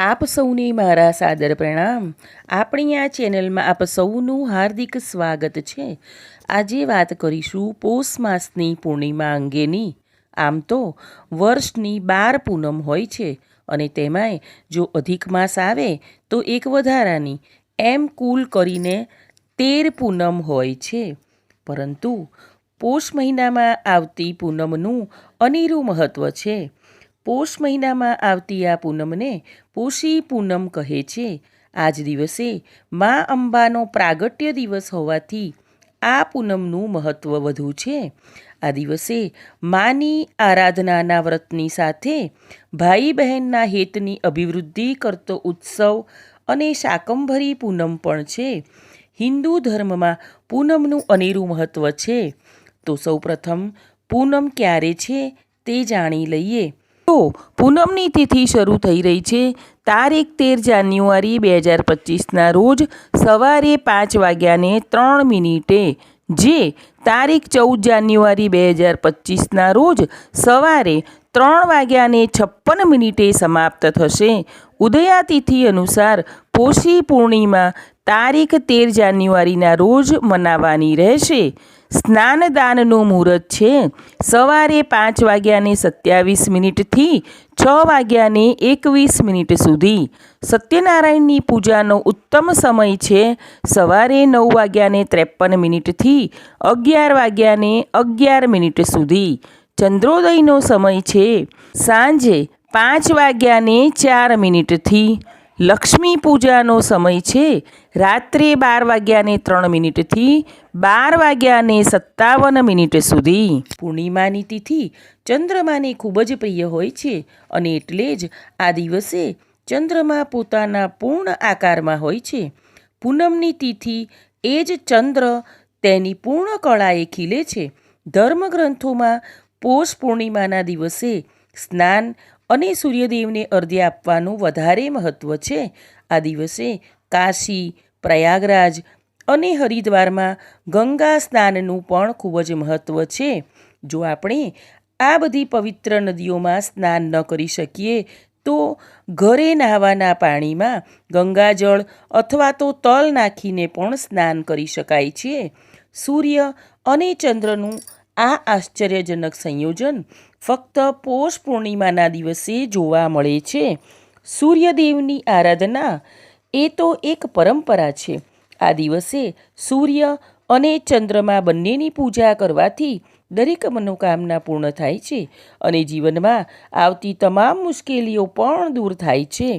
આપ સૌને મારા સાદર પ્રણામ. આપણી આ ચેનલમાં આપ સૌનું હાર્દિક સ્વાગત છે. આજે વાત કરીશું પૌષ માસની પૂર્ણિમા અંગેની. આમ તો વર્ષની બાર પૂનમ હોય છે અને તેમાંય જો અધિક માસ આવે તો એક વધારાની. એમ કુલ કરીને તેર પૂનમ હોય છે. પરંતુ પોષ મહિનામાં આવતી પૂનમનું અનેરું મહત્ત્વ છે. પોષ મહિનામાં આવતી આ પૂનમને પોષી પૂનમ કહે છે. આજ દિવસે મા અંબાનો પ્રાગટ્ય દિવસ હોવાથી આ પૂનમનું મહત્ત્વ વધુ છે. આ દિવસે માની આરાધનાના વ્રતની સાથે ભાઈ બહેનના હેતની અભિવૃદ્ધિ કરતો ઉત્સવ અને શાકંભરી પૂનમ પણ છે. હિન્દુ ધર્મમાં પૂનમનું અનેરું મહત્ત્વ છે. તો સૌપ્રથમ પૂનમ ક્યારે છે તે જાણી લઈએ. તો પૂનમની તિથિ શરૂ થઈ રહી છે. તારીખ તેર જાન્યુઆરી બે હજાર પચીસના રોજ સવારે પાંચ વાગ્યાને ત્રણ મિનિટે, જે તારીખ ચૌદ જાન્યુઆરી બે હજાર પચીસના રોજ સવારે ત્રણ વાગ્યાને છપ્પન મિનિટે સમાપ્ત થશે. ઉદયાતિથિ અનુસાર પોષી પૂર્ણિમા તારીખ તેર જાન્યુઆરીના રોજ મનાવવાની રહેશે. સ્નાનદાનનું મુહૂર્ત છે. સવારે પાંચ વાગ્યાને સત્યાવીસ મિનિટથી છ વાગ્યાને એકવીસ મિનિટ સુધી. સત્યનારાયણની પૂજાનો ઉત્તમ સમય છે. સવારે નવ વાગ્યાને ત્રેપન મિનિટથી અગિયાર વાગ્યાને અગિયાર મિનિટ સુધી. ચંદ્રોદયનો સમય છે. સાંજે પાંચ વાગ્યાને ચાર મિનિટથી લક્ષ્મી પૂજાનો સમય છે. રાત્રે બાર વાગ્યાને ત્રણ મિનિટથી બાર વાગ્યાને સત્તાવન મિનિટ સુધી. પૂર્ણિમાની તિથિ ચંદ્રમાને ખૂબ જ પ્રિય હોય છે અને એટલે જ આ દિવસે ચંદ્રમા પોતાના પૂર્ણ આકારમાં હોય છે. પૂનમની તિથિ એ જ ચંદ્ર તેની પૂર્ણ કળાએ ખીલે છે. ધર્મગ્રંથોમાં પોષ પૂર્ણિમાના દિવસે સ્નાન અને સૂર્યદેવને અર્ધ્ય આપવાનું વધારે મહત્ત્વ છે. આ દિવસે કાશી, પ્રયાગરાજ અને હરિદ્વારમાં ગંગા સ્નાનનું પણ ખૂબ જ મહત્ત્વ છે. જો આપણે આ બધી પવિત્ર નદીઓમાં સ્નાન ન કરી શકીએ, તો ઘરે નહાવાના પાણીમાં ગંગાજળ અથવા તો તલ નાખીને પણ સ્નાન કરી શકાય છે. સૂર્ય અને ચંદ્રનું આ આશ્ચર્યજનક સંયોજન ફક્ત પોષ પૂર્ણિમાના દિવસે જોવા મળે છે. સૂર્યદેવની આરાધના એ તો એક પરંપરા છે. આ દિવસે સૂર્ય અને ચંદ્રમા બંનેની પૂજા કરવાથી દરેક મનોકામના પૂર્ણ થાય છે અને જીવનમાં આવતી તમામ મુશ્કેલીઓ પણ દૂર થાય છે.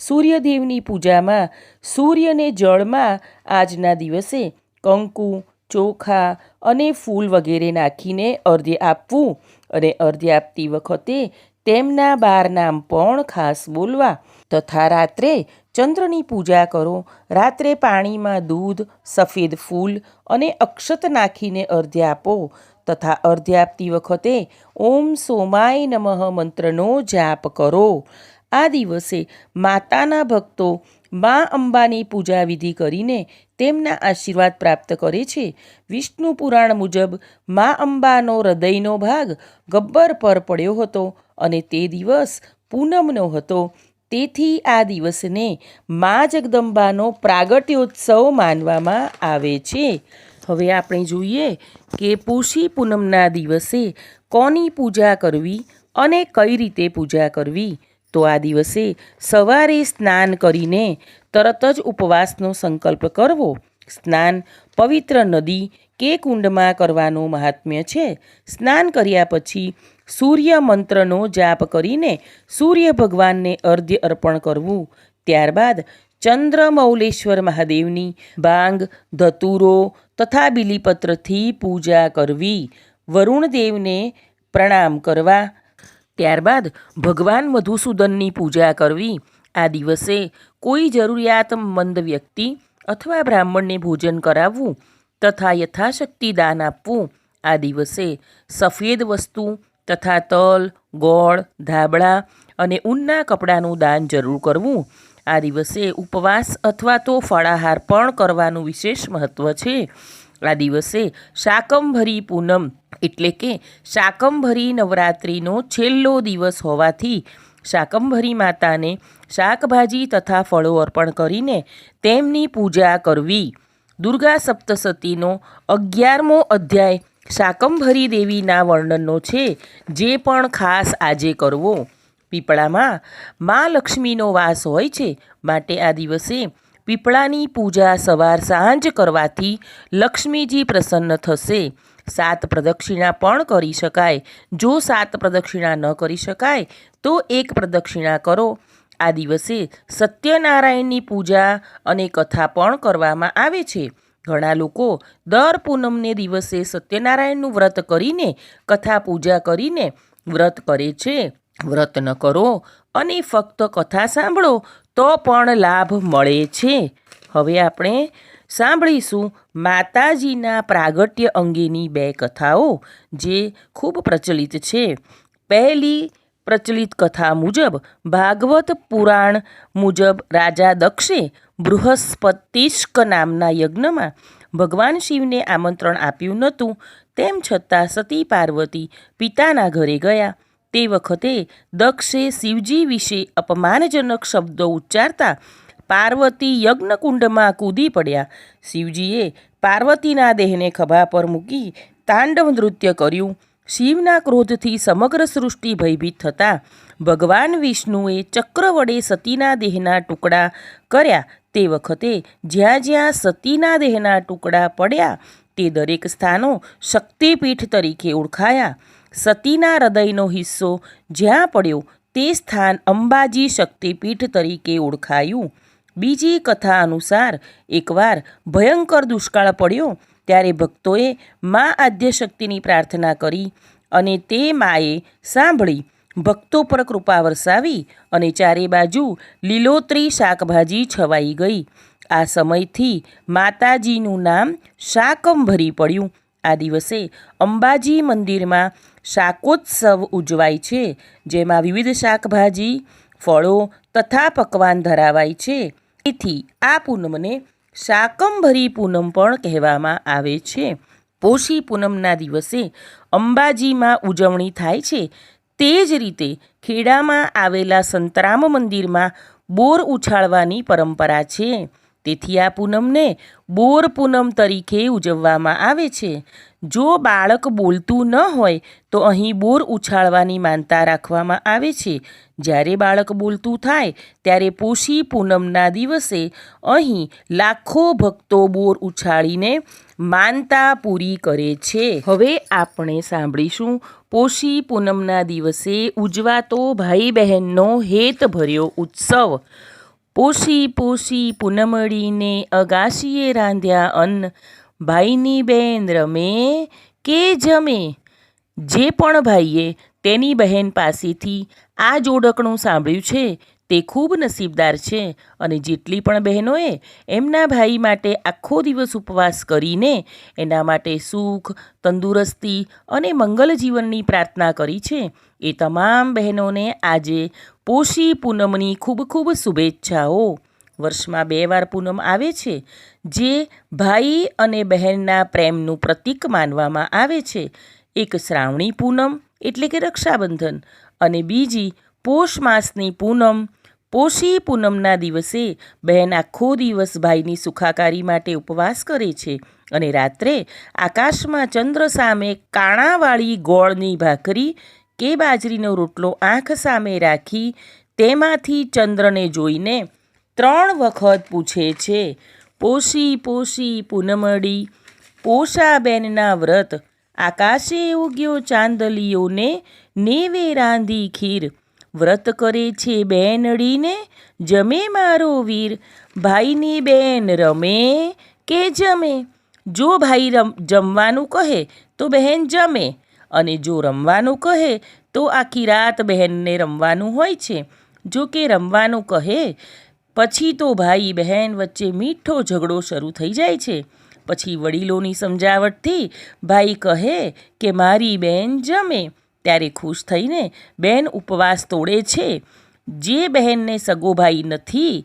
સૂર્યદેવની પૂજામાં સૂર્યને જળમાં આજના દિવસે કંકુ ચોખા અને ફૂલ વગેરે નાખીને અર્ધ્ય આપવું અને અર્ધ્ય આપતી વખતે તેમના બાર નામ પણ ખાસ બોલવા. તથા રાત્રે ચંદ્રની પૂજા કરો. રાત્રે પાણીમાં દૂધ, સફેદ ફૂલ અને અક્ષત નાખીને અર્ધ્ય આપો. તથા અર્ધ્ય આપતી વખતે ઓમ સોમાય નમઃ મંત્રનો જાપ કરો. આ દિવસે માતાના ભક્તો મા અંબાની પૂજા વિધિ કરીને તેમના આશીર્વાદ પ્રાપ્ત કરે છે. વિષ્ણુ પુરાણ મુજબ મા અંબાનો હૃદયનો ભાગ ગબ્બર પર પડ્યો હતો અને તે દિવસ પૂનમનો હતો. તેથી આ દિવસને મા જગદંબાનો પ્રાગટ્યોત્સવ માનવામાં આવે છે. હવે આપણે જોઈએ કે પૂષી પૂનમના દિવસે કોની પૂજા કરવી અને કઈ રીતે પૂજા કરવી. તો આ દિવસે સવારે સ્નાન કરીને તરત જ ઉપવાસનો સંકલ્પ કરવો. સ્નાન પવિત્ર નદી કે કુંડમાં કરવાનું મહાત્મ્ય છે. સ્નાન કર્યા પછી સૂર્ય મંત્રનો જાપ કરીને સૂર્ય ભગવાનને અર્ધ્ય અર્પણ કરવું. ત્યારબાદ ચંદ્રમૌલેશ્વર મહાદેવની બાંગ ધતુરો તથા બિલીપત્રથી પૂજા કરવી. વરુણદેવને પ્રણામ કરવા. ત્યારબાદ ભગવાન મધુસૂદનની પૂજા કરવી. આ દિવસે કોઈ જરૂરિયાતમંદ વ્યક્તિ અથવા બ્રાહ્મણને ભોજન કરાવવું તથા યથાશક્તિ દાન આપવું આ દિવસે સફેદ વસ્તુ તથા તલ, ગોળ, ધાબળા અને ઊનના કપડાનું દાન જરૂર કરવું. આ દિવસે ઉપવાસ અથવા તો ફળાહાર પણ કરવાનું વિશેષ મહત્ત્વ છે. આ દિવસે શાકંભરી પૂનમ એટલે કે શાકંભરી નવરાત્રિનો છેલ્લો દિવસ હોવાથી શાકંભરી માતાને શાકભાજી તથા ફળો અર્પણ કરીને તેમની પૂજા કરવી. દુર્ગા સપ્તસતીનો અગિયારમો અધ્યાય શાકંભરી દેવીના વર્ણનનો છે, જે પણ ખાસ આજે કરવો. પીપળામાં મા લક્ષ્મીનો વાસ હોય છે, માટે આ દિવસે પીપળાની પૂજા સવાર સાંજ કરવાથી લક્ષ્મીજી પ્રસન્ન થશે. સાત પ્રદક્ષિણા પણ કરી શકાય. જો સાત પ્રદક્ષિણા ન કરી શકાય, તો એક પ્રદક્ષિણા કરો. આ દિવસે સત્યનારાયણની પૂજા અને કથા પણ કરવામાં આવે છે. ઘણા લોકો દર પૂનમને દિવસે સત્યનારાયણનું વ્રત કરીને, કથા પૂજા કરીને વ્રત કરે છે. વ્રત ન કરો અને ફક્ત કથા સાંભળો તો પણ લાભ મળે છે. હવે આપણે સાંભળીશું માતાજીના પ્રાગટ્ય અંગેની બે કથાઓ, જે ખૂબ પ્રચલિત છે. પહેલી પ્રચલિત કથા મુજબ, ભાગવત પુરાણ મુજબ રાજા દક્ષે બૃહસ્પતિષ્ક નામના યજ્ઞમાં ભગવાન શિવને આમંત્રણ આપ્યું નહોતું. તેમ છતાં સતી પાર્વતી પિતાના ઘરે ગયા. તે વખતે દક્ષે શિવજી વિશે અપમાનજનક શબ્દો ઉચ્ચારતા પાર્વતી યજ્ઞકુંડમાં કૂદી પડ્યા. શિવજીએ પાર્વતીના દેહને ખભા પર મૂકી તાંડવ નૃત્ય કર્યું. શિવના ક્રોધથી સમગ્ર સૃષ્ટિ ભયભીત થતાં. ભગવાન વિષ્ણુએ ચક્ર વડે સતીના દેહના ટુકડા કર્યા. તે વખતે જ્યાં જ્યાં સતીના દેહના ટુકડા પડ્યા, તે દરેક સ્થાનો શક્તિપીઠ તરીકે ઓળખાયા. સતીના હૃદયનો હિસ્સો જ્યાં પડ્યો તે સ્થાન અંબાજી શક્તિપીઠ તરીકે ઓળખાયું. બીજી કથા અનુસાર, એકવાર ભયંકર દુષ્કાળ પડ્યો, ત્યારે ભક્તોએ મા આદ્યશક્તિની પ્રાર્થના કરી અને તે માએ સાંભળી, ભક્તો પર કૃપા વરસાવી અને ચારે બાજુ લીલોતરી શાકભાજી છવાઈ ગઈ. આ સમયથી માતાજીનું નામ શાકંભરી પડ્યું. આ દિવસે અંબાજી મંદિરમાં શાકોત્સવ ઉજવાય છે, જેમાં વિવિધ શાકભાજી, ફળો તથા પકવાન ધરાવાય છે. તેથી આ પૂનમને શાકંભરી પૂનમ પણ કહેવામાં આવે છે. પોષી પૂનમના દિવસે અંબાજીમાં ઉજવણી થાય છે. તે જ રીતે ખેડામાં આવેલા સંતરામ મંદિરમાં બોર ઉછાળવાની પરંપરા છે. તેથી આ પૂનમને બોર પૂનમ તરીકે ઉજવવામાં આવે છે. જો બાળક બોલતું ન હોય, તો અહીં બોર ઉછાળવાની માનતા રાખવામાં આવે છે. જ્યારે બાળક બોલતું થાય, ત્યારે પોષી પૂનમના દિવસે અહીં લાખો ભક્તો બોર ઉછાળીને માનતા પૂરી કરે છે. હવે આપણે સાંભળીશું, પોષી પૂનમના દિવસે ઉજવાતો ભાઈ બહેનનો હેતભર્યો ઉત્સવ. પોષી પોષી પૂનમળીને અગાશીએ રાંધ્યા અન્ન. ભાઈની બેન રમે કે જમે? જે પણ ભાઈએ તેની બહેન પાસેથી આ જોડકણું સાંભળ્યું છે, તે ખૂબ નસીબદાર છે અને જેટલી પણ બહેનોએ એમના ભાઈ માટે આખો દિવસ ઉપવાસ કરીને એના માટે સુખ, તંદુરસ્તી અને મંગલ જીવનની પ્રાર્થના કરી છે એ તમામ બહેનોને આજે પોષી પૂનમની ખૂબ ખૂબ શુભેચ્છાઓ. વર્ષમાં બે વાર પૂનમ આવે છે, જે ભાઈ અને બહેનના પ્રેમનું પ્રતીક માનવામાં આવે છે. એક શ્રાવણી પૂનમ એટલે કે રક્ષાબંધન અને બીજી પોષ માસની પૂનમ. પોષી પૂનમના દિવસે બહેન આખો દિવસ ભાઈની સુખાકારી માટે ઉપવાસ કરે છે અને રાત્રે આકાશમાં ચંદ્ર સામે કાણાવાળી ગોળની ભાખરી કે બાજરીનો રોટલો આંખ સામે રાખી તેમાંથી ચંદ્રને જોઈને ત્રણ વખત પૂછે છે પોષી પોષી પૂનમડી પોષાબેનના વ્રત, આકાશે ઉગ્યો ચાંદલીઓને નેવે રાંધી ખીર, વ્રત કરે છે બેનડીને, જમે મારો વીર, ભાઈની બેન રમે કે જમે? જો ભાઈ રમ, જમવાનું કહે, તો બહેન જમે. અને જો રમવાનું કહે, તો આખી રાત બહેનને રમવાનું હોય છે. જો કે રમવાનું કહે, પછી તો ભાઈ બહેન વચ્ચે મીઠો ઝઘડો શરૂ થઈ જાય છે. પછી વડીલોની સમજાવટથી ભાઈ કહે કે મારી બહેન જમે, ત્યારે ખુશ થઈને બહેન ઉપવાસ તોડે છે. જે બહેનને સગો ભાઈ નથી,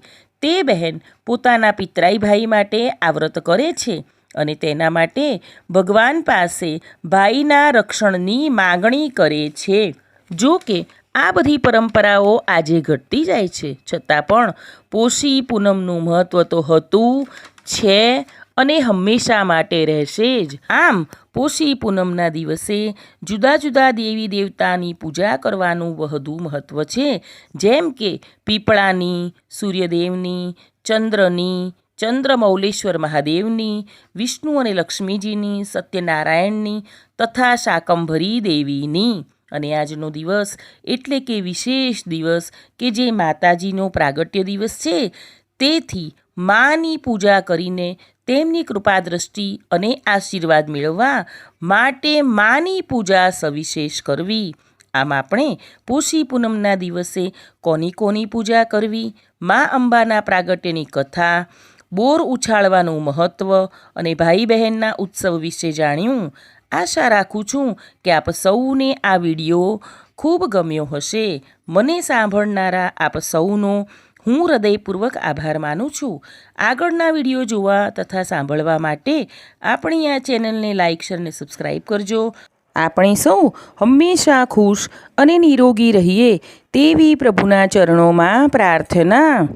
તે બહેન પોતાના પિતરાઈ ભાઈ માટે આવ્રત કરે છે. અને તેના માટે ભગવાન પાસે ભાઈના રક્ષણની માગણી કરે છે. જો કે, આ બધી પરંપરાઓ આજે ઘટતી જાય છે. છતાં પણ પોષી પૂનમનું મહત્ત્વ તો હતું છે અને હંમેશા માટે રહેશે જ. આમ, પોષી પૂનમના દિવસે જુદા જુદા દેવી દેવતાની પૂજા કરવાનું વધુ મહત્ત્વ છે. જેમ કે, પીપળાની, સૂર્યદેવની, ચંદ્રની ચંદ્રમૌલેશ્વર મહાદેવની, વિષ્ણુ અને લક્ષ્મીજીની, સત્યનારાયણની તથા શાકંભરી દેવીની. અને આજનો દિવસ એટલે કે વિશેષ દિવસ કે જે માતાજીનો પ્રાગટ્ય દિવસ છે, તેથી માની પૂજા કરીને તેમની કૃપા દ્રષ્ટિ અને આશીર્વાદ મેળવવા માટે માની પૂજા સવિશેષ કરવી. આમ આપણે પોષી પૂનમના દિવસે કોની કોની પૂજા કરવી, મા અંબાના પ્રાગટ્યની કથા બોર ઉછાળવાનું મહત્ત્વ અને ભાઈ બહેનના ઉત્સવ વિશે જાણ્યું. આશા રાખું છું કે આપ સૌને આ વીડિયો ખૂબ ગમ્યો હશે. મને સાંભળનારા આપ સૌનો હું હૃદયપૂર્વક આભાર માનું છું. આગળના વીડિયો જોવા તથા સાંભળવા માટે આપણી આ ચેનલને લાઇક શેર અને સબસ્ક્રાઈબ કરજો. આપણે સૌ હંમેશા ખુશ અને નિરોગી રહીએ તેવી પ્રભુના ચરણોમાં પ્રાર્થના